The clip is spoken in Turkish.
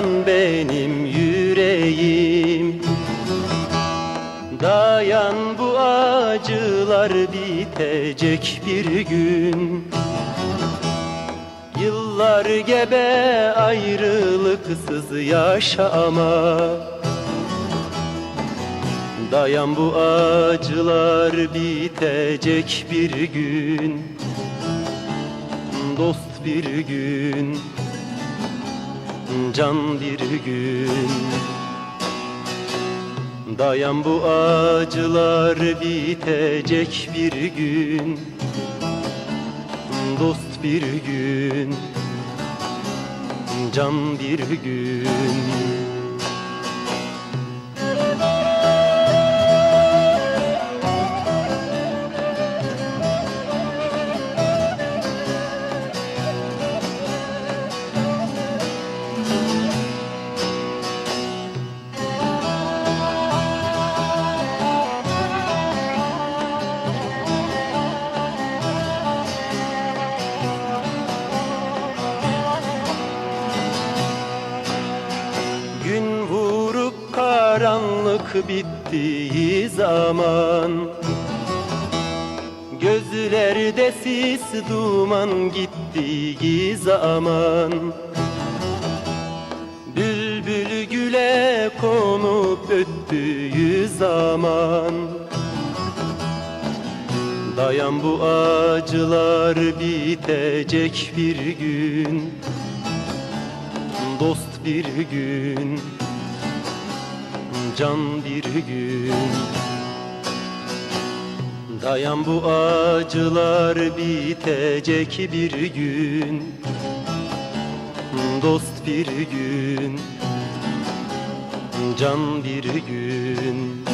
dayan benim yüreğim. Dayan bu acılar bitecek bir gün. Yıllar gebe ayrılıksız yaşama. Dayan bu acılar bitecek bir gün. Dost bir gün Can bir gün. Dayan bu acılar bitecek bir gün. Dost bir gün Can bir gün karanlık bittiği zaman. Gözlerde sis duman gittiği zaman. Bülbül güle konup öttüğü zaman. Dayan bu acılar bitecek bir gün. Dost bir gün Can bir gün. Dayan bu acılar bitecek bir gün. Dost bir gün Can bir gün